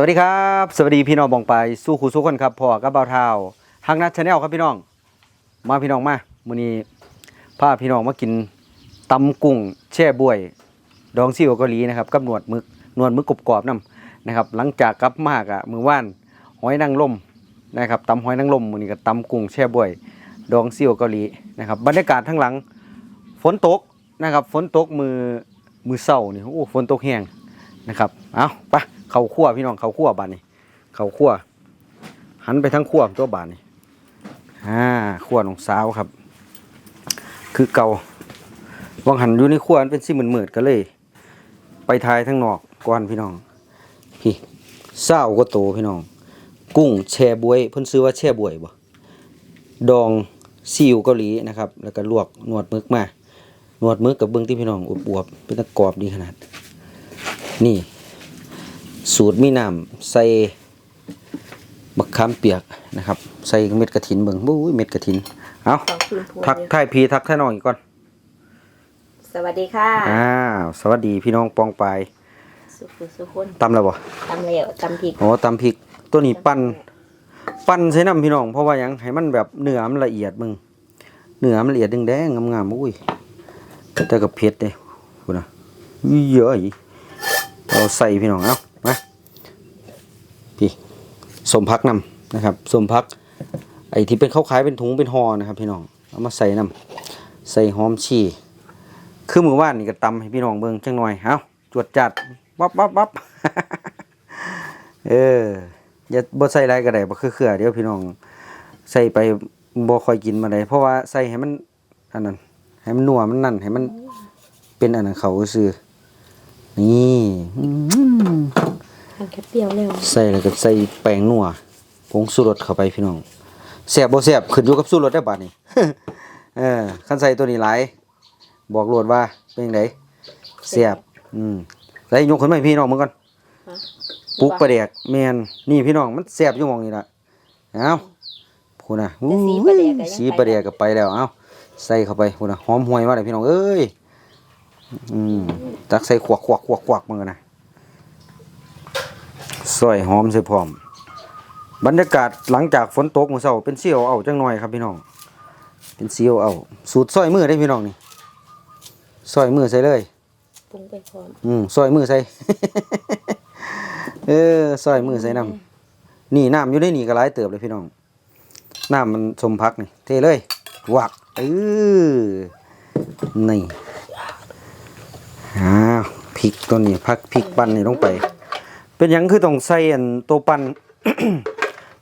สวัสดีครับ สวัสดีพี่น้องบองไปสู้ครูสู้คนครับพ่อกับเบาเท้าฮักนัดชาแนลครับพี่น้อง มาพี่น้องมามื้อนี้พาพี่น้องมากินตำกุ้งแช่บวย ดองซีอิ๊วเกาหลีนะครับกับหนวดมึกหนวดมึกกรอบๆนํนะครับ หลังจากกลับมากอะมือว่านหอยนางรมนะครับตำหอยนางรมมื้อนี้ก็ตำกุ้งแช่บวย ดองซีอิ๊วเกาหลีนะครับบรรยากาศทั้งหลังฝนตกนะครับ ฝนตกมือมือเศร้านี่โอ้ฝนตกแห้งนะครับเอาไป เขาครัวพี่น้องเขาครัวบานนี้เขาครัวหันไปทั้งครัวตัวบานนี้อ่าครัวน้องสาวครับ คือเก่าวังหันอยู่ในครัวมันเป็นสีเหมือนๆก็เลย ไปทายทั้งนอกก่อนพี่น้องพี่เศร้าก็โตพี่น้อง กุ้งแช่บวยเพิ่นซื้อว่าแช่บวยบ่ดองซีอิ๊วเกาหลีนะครับ แล้วก็ลวกนวดมึกมาหนวดมึกกับเบิ้องที่พี่น้องอวบๆเป็นตะกรอบดีขนาด นี่ สูตรมีน้ำใส่มะขามเปียกนะครับ ใส่เม็ดกระถินเบิ้งบู้ยเม็ดกระถินเอาขอบคุณพูทักทายพี่ทักทายน้องอีกก่อน สวัสดีค่ะอ้าวสวัสดีพี่น้องปองปายสุขุสุคนตำแล้วบ่ตำเหลวตำพริกโอ้ตำพริกตัวนี้ปั้นปั้นใช้น้ำพี่น้อง เพราะว่าหยังให้มันแบบเนื้อมันละเอียดมึงเนื้อมันละเอียดแดงๆงามๆอุ้ยแต่กับเผ็ดเด้คุณนะเยอะอีเราใส่พี่น้องเอามา พี่สมพักนำนะครับสมพักไอ้ที่เป็นเขาขายเป็นถุงเป็นห่อนะครับ พี่น้องเอามาใส่นำใส่หอมชีคือมือว่านนี่ก็ตำให้พี่น้องเบิ่งจังหน่อยเอาจวดจัดวับวับวับเอออย่าบ่ใส่หลายก็ได้บ่คือเคือเดี๋ยวพี่น้องใส่ไปบ่ค่อยกินมาได้เพราะว่าใส่ให้มันอันนั้นให้มันนัวมันนั่นให้มันเป็นอันนั้นเขาซื่อนี่ มันแค่เปรี้ยวเร็วใส่แล้วก็ใส่แป้งนัวผงชูรสเข้าไปพี่น้องแซ่บบ่แซ่บขึ้นอยู่กับชูรสได้อบาดนี้เออคันใส่ตัวนี้หลายบอกโลดว่าเป็นจังไดแซ่บอืมใส่ยกขึ้นมาให้พี่น้องมึงก่อนฮะปลุกประเดกแมนนี่พี่น้องมันแซ่บอยู่หมองนี่ล่ะเอาพูน่ะอู้แต่สีประเดกก็ยังไปสีประเดกก็ไปแล้วเอาใส่เข้าไปพูน่ะหอมห่วยมาเลยพี่น้องเอ้ยอืมตักใส่ขวักขวักขวักขวักมือนะ ซอยหอมใส่พร้อม บรรยากาศหลังจากฝนตกมื้อเช้าเป็นเสียวเอาจังหน่อยครับพี่น้อง เป็นเสียวเอา สูตรซอยมือได้พี่น้องนี่ซอยมือใส่เลยปรุงไปพร้อมอืมซอยมือใส่ เออซอยมือใส่น้ำนี่น้ำอยู่ในนี่ก็หลายเติบเลยพี่น้อง น้ำมันสมพักนี่เทเลยวักเออนี่อ้าวพริกตัวนี้พักพริกปั้นนี่ลงไป เป็นหยังคือต้องใส่อันตัวปั้น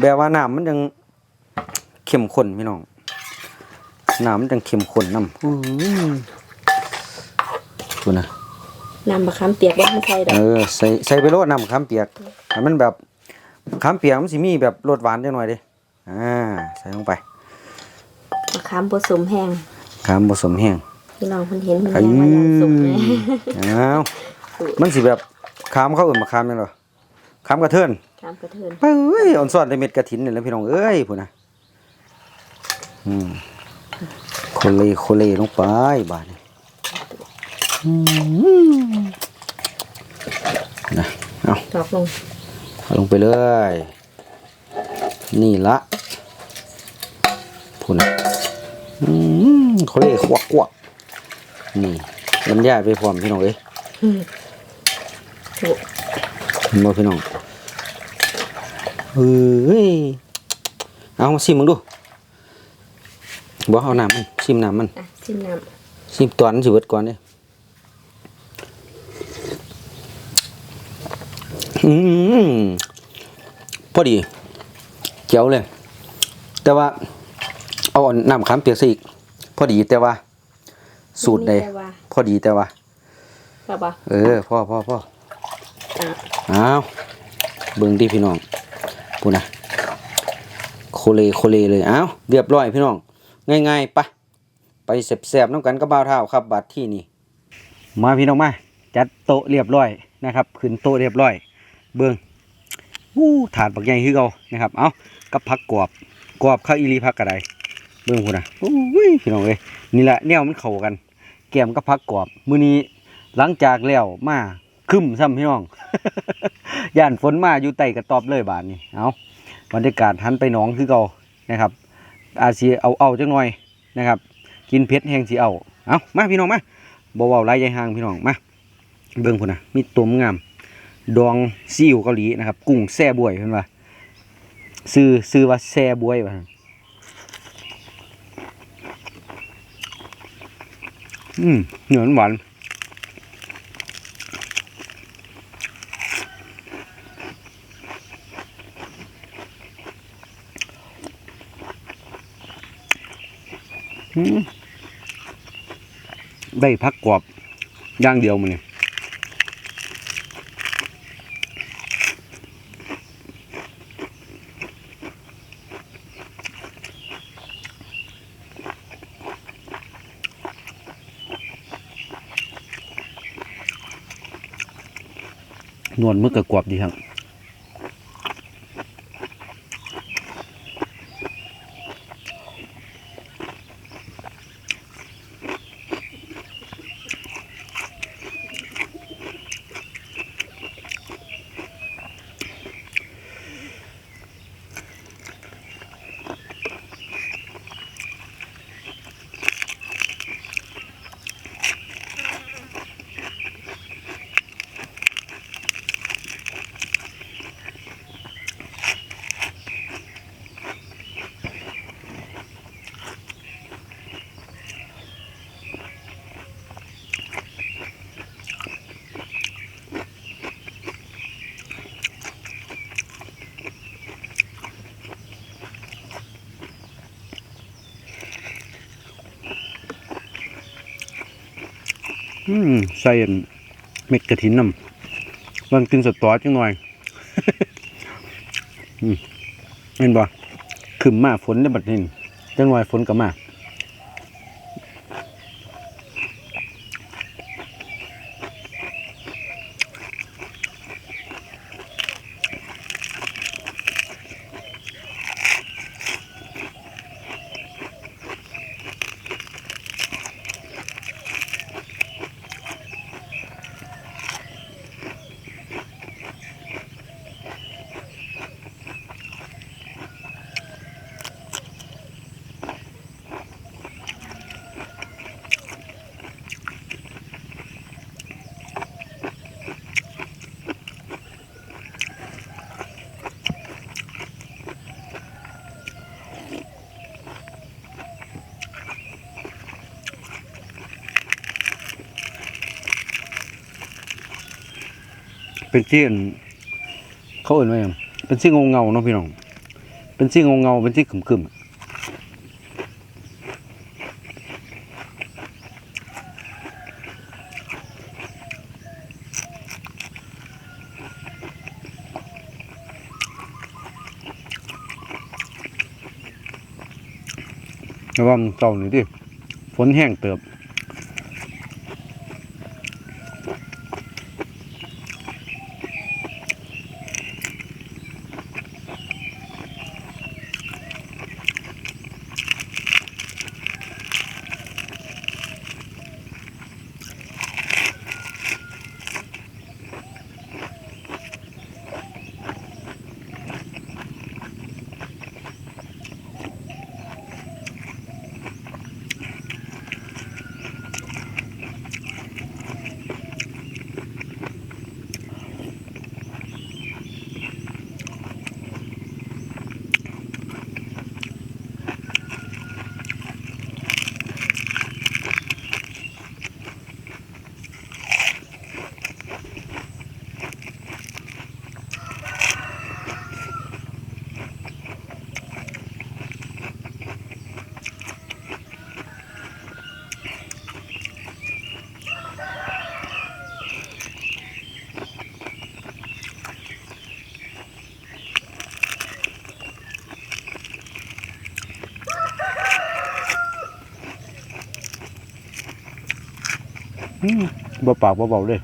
แบบว่าน้ำมันยังเข้มข้นพี่น้องน้ำมันยังเข้มข้นน้ำอื้อดูนะ น้ำมะขามเปียกว่ามันใส่ดอเอกอใส่ใส่ไปโรดน้ำมะขามเปียกให้มันแบบมะขามเปียกมันสิมีแบบรสหวานจังหน่อยเดิอ่าใส่ลงไปมะขามผสมแห้งขามผสมแห้งพี่น้องคนเห็นมันไอ้ยังว่าอยากสุกเลยอ้าวมันสิแบบขามเข้าอื่นมะขามจังเห รอขามกระเทินขามกระเทินเอ้ยอ่อนซอดในเม็ดกระถินนี่แหล้วพี่น้องเอ้ยพุ่นนะอืมโคเลโคเลลงไปบาดนี้อืมนะเอาตอกลงเอาลงไปเลย นี่ละพูนะอืมเขาเรียกควักควักนี่บรรยายไปพร้อมพี่น้องเอ้ยอื มโอ้เห็นบ่พี่น้องเอ้ยเอามาชิมมึงดูบ่เอาน้ำมันชิมน้ำมันอะชิมน้ชิมตอนสิเบิดก่อนเด้อืมพอดีเจ๋วเลย แต่ว่า เอาน้ำขามเปียกซะอีก พอดีแต่ว่าำสูตรใดมีแต่ว่าพอดีแต่ว่าครับป่ะเออพ่อพ่อพ่อ อ้าวเบิ่งดิพี่น้องพูนะโคเลโคเลเลยอ้าวเรียบร้อยพี่น้อง ง่ายๆปะไปแสบๆน้ำกันกับบ่าเท้าครับบัดที่นี่มาพี่น้องมาจัดโต๊ะเรียบร้อยนะครับขึ้นโต๊ะเรียบร้อย เบิ่งอู้ถาดบักใหญ่คือเก่านะครับเอากับผักกรอบกรอบข้าวอีหลีผักกระไดเบิ่งพูนะโอ้ยพี่น้องเอ้ยนี่แหละแนวมันเข้ากันแกมกับผักกรอบมื้อนี้หลังจากแล้วมา คึมซ้ำพี่น้อง ย่านฝนมาอยู่ใต้กระตอบเลยบาดนี้เอาบรรยากาศหันไปหนองคือเก่านะครับ อาเซียเอาเอาจังหน่อยนะครับ กินเผ็ดแห้งสิเอาเอามาพี่น้องมาบ่เว้าไรยายห่างพี่น้องมาเบิ่งพุ่นนะมีตัวงาม ดองซีอิ๊วเกาหลีนะครับ กุ้งแซ่บวยเพิ่นว่าซื้อซื้อว่าแซ่บวยว่าอืมเหนือหวาน ได้พักกรอบย่างเดียวมันเนี่ยนวลมึกกับกรอบดีครับ อืมใส่เม็ดกระถินน้ำบางกินสตอจังหน่อยอืมเห็นบ่ขึ้นมาฝนได้บัดนี้จังหน่อยฝนก็มา เป็นที่อันเขาเอ่นว่าหยังเป็นที่เงาเงาเนาะพี่น้อง เป็นที่เงาเงาเป็นที่ขึมขึมระวังเต่าหน่อยดิฝนแห้งเติบ บ่ปากบ่เบาเลย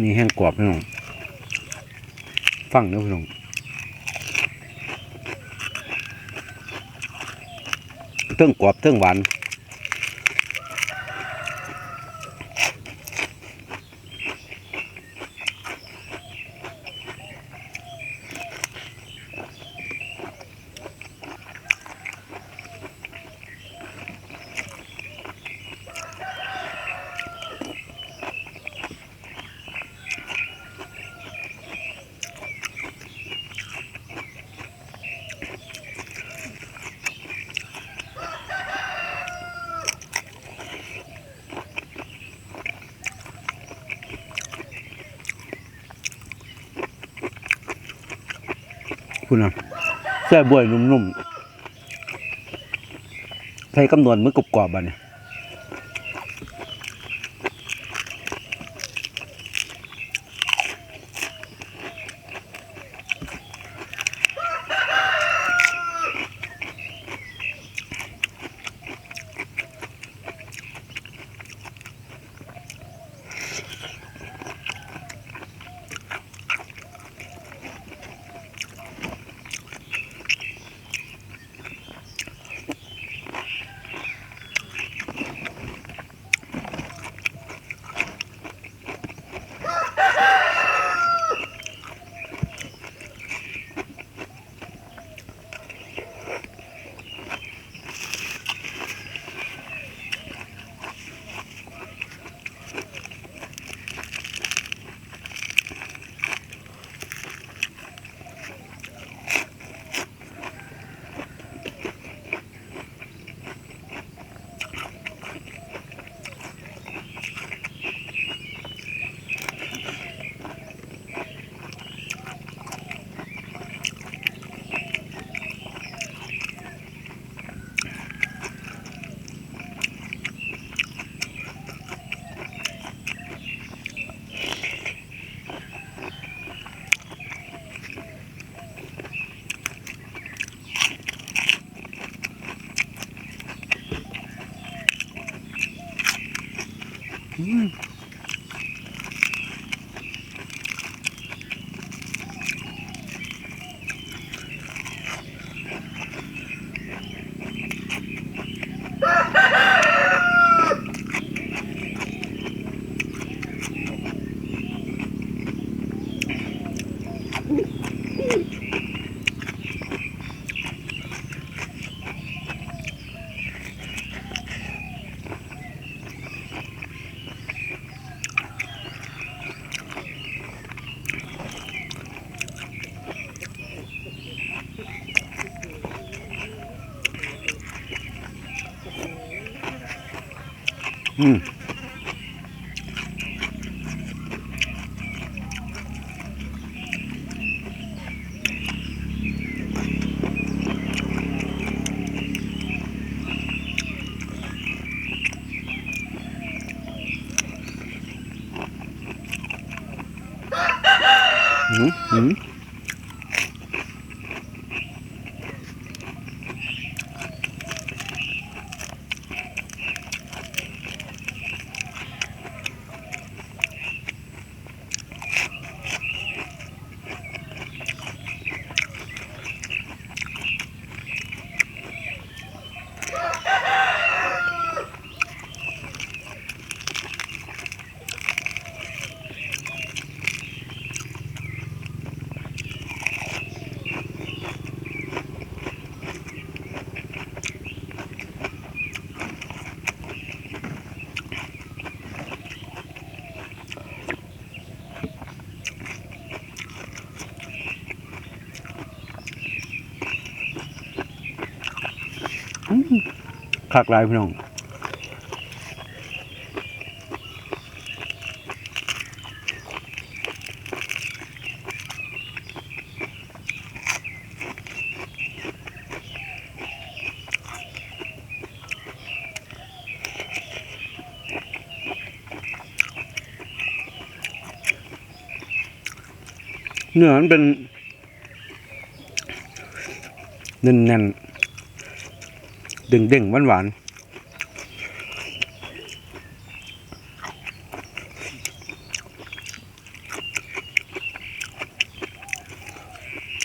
นี่แห้งกรอบพี่น้องฟังเด้อพี่น้องเทิงกรอบเทิงหวาน คุณนะแซ่บวยนุ่มๆใช้กำนวนมือกรอบๆบ้านี่ย อืมอืม คักหลายพี่น้องเนื้อมันเป็นแน่นๆ ดึงดึงหวานหวาน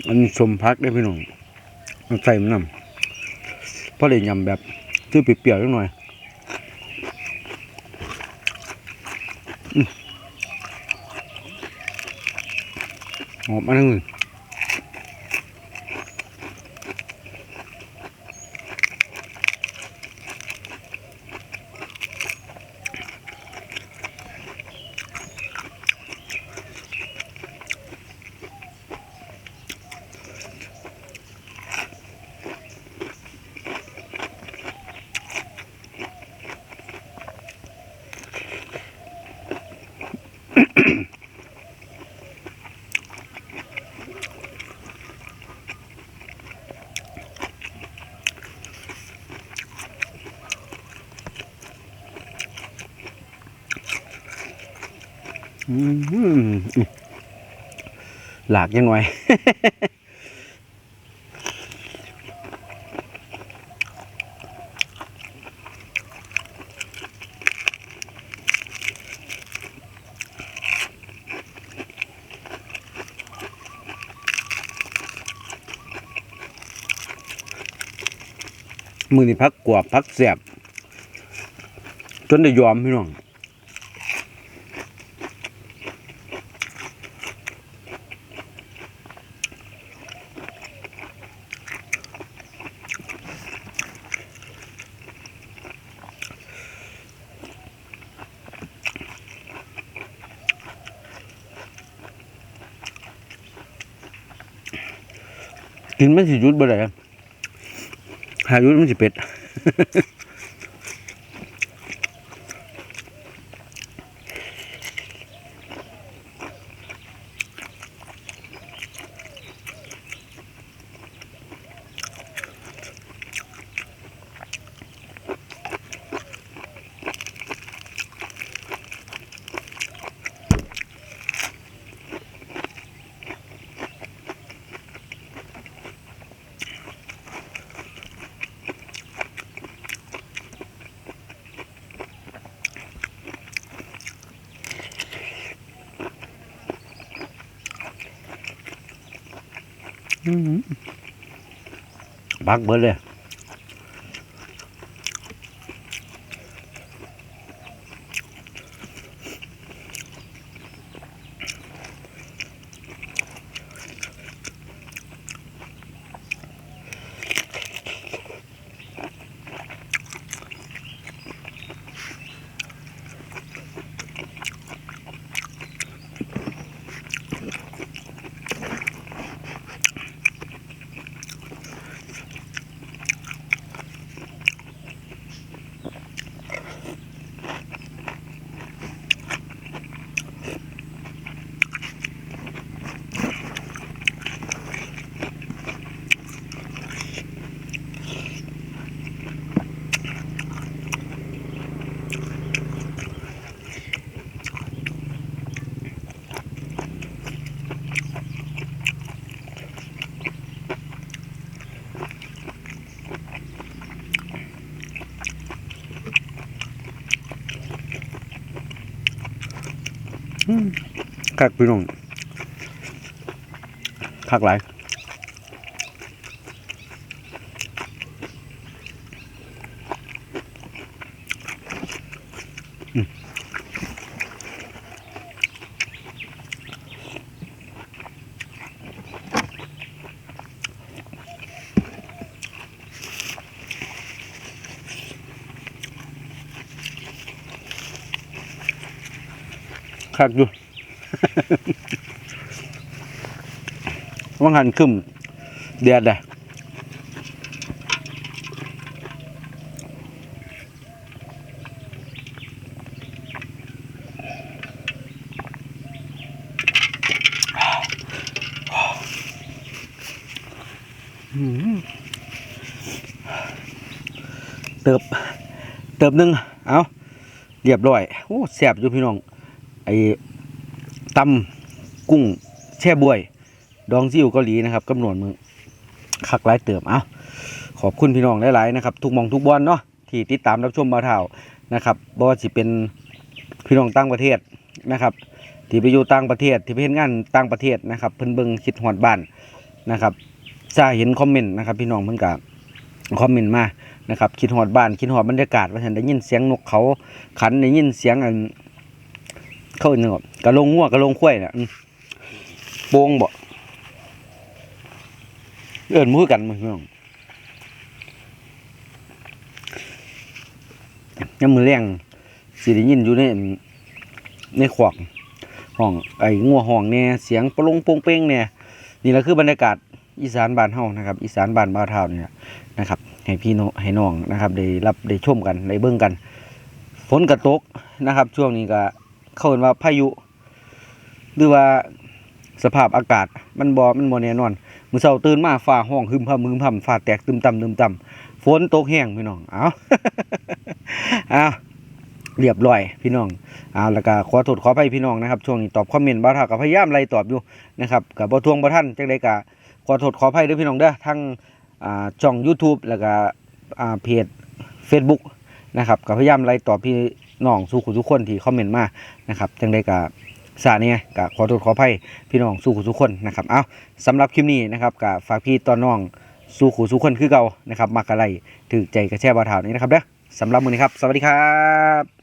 อันสมพักได้พี่น้องมันใส่มันนำเพราะเลยยำแบบชื่อเปรี้ยวๆนิหน่อยอหอมมากเลย หลากยังไงมือนี่พักกวบพักแสบจนได้ยอมพี่น้อง กินมันสิยุดบ่ได้อะหายุดมันสิเป็ด บักเบิดเลย คักพี่น้องคักหลาย คักอยู่ว่างหันขึ้นเดียดเลยอืมเติบ เติบหนึ่งเอาเรียบร้อย โอ้แสบอยู่พี่น้อง ไอ้ตำกุ้งแช่บวย ดองซิ่วเกาหลีนะครับกำหนดมือคักหลายเติม เอาขอบคุณพี่น้องหลายๆนะครับ ทุกมองทุกบอลเนาะที่ติดตามรับชมมาเท่านะครับบ่ว่าสิเป็นพี่น้องต่างประเทศนะครับ ที่ไปอยู่ต่างประเทศที่ไปเห็นงานต่างประเทศนะครับ เพิ่นเบิ่งคิดฮอดบ้านนะครับจะเห็นคอมเมนต์นะครับ พี่น้องเพิ่นก็คอมเมนต์มานะครับคิดฮอดบ้านคิดฮอดบรรยากาศว่าฉันได้ยินเสียงนกเขาขันได้ยินเสียงอัน เข้าอิ้นหยังบ่กระลงงัวกระลงข้วยน่ะโป่งบ่เอินมือกันมั้พี่น้องยามมื้อแรงสิได้ยินอยู่ในอันในขวากห้องไอ้งัวห้องแน่เสียงปลงโปงเป้งแน่นี่แหละคือบรรยากาศอีสานบ้านเฮานะครับ อีสานบ้านบ่าเท่าเนี่แหละนะครับให้พี่น้องให้น้องนะครับ ได้รับได้ชมกันได้เบิ่งกัน ฝนกระตกนะครับ ช่วงนี้ก็ เขาเรียกว่าพายุ หรือว่าสภาพอากาศ มันบ่มันบ่แน่นอนมื้อเช้าตื่นมาฟ้าห้องหึมพำหึมพำฟ้าแตกตึมต่ำตึมต่ำฝนตกแห้งพี่น้องเอาเอาเรียบร้อยพี่น้องเอาแล้วก็ขอโทษขออภัยพี่น้องนะครับช่วงนี้ตอบคอมเมนต์บ่าวเท่าก็พยายามไล่ตอบอยู่นะครับก็บ่ทวงบ่ทันจังไดก็ขอโทษขออภัยด้อพี่น้องเด้อทั้งอ่าช่อง YouTube แล้วก็อ่าเพจ Facebook นะครับก็พยายามไล่ตอบพี่ น้องสู้ขุทุกคนที่คอมเมนต์มานะครับจังได้กับสาเนี่ยกับขอโทษขออภัยพี่น้องสู้ขุทุกคนนะครับเอาสำหรับคลิปนี้นะครับกับฝากพี่ตอนน้องสู้ขุทุกคนคือเก่านะครับมักอะไรถือใจกระแช่บาถาวนี้นะครับเด้อสำหรับมือนี้ครับ สวัสดีครับ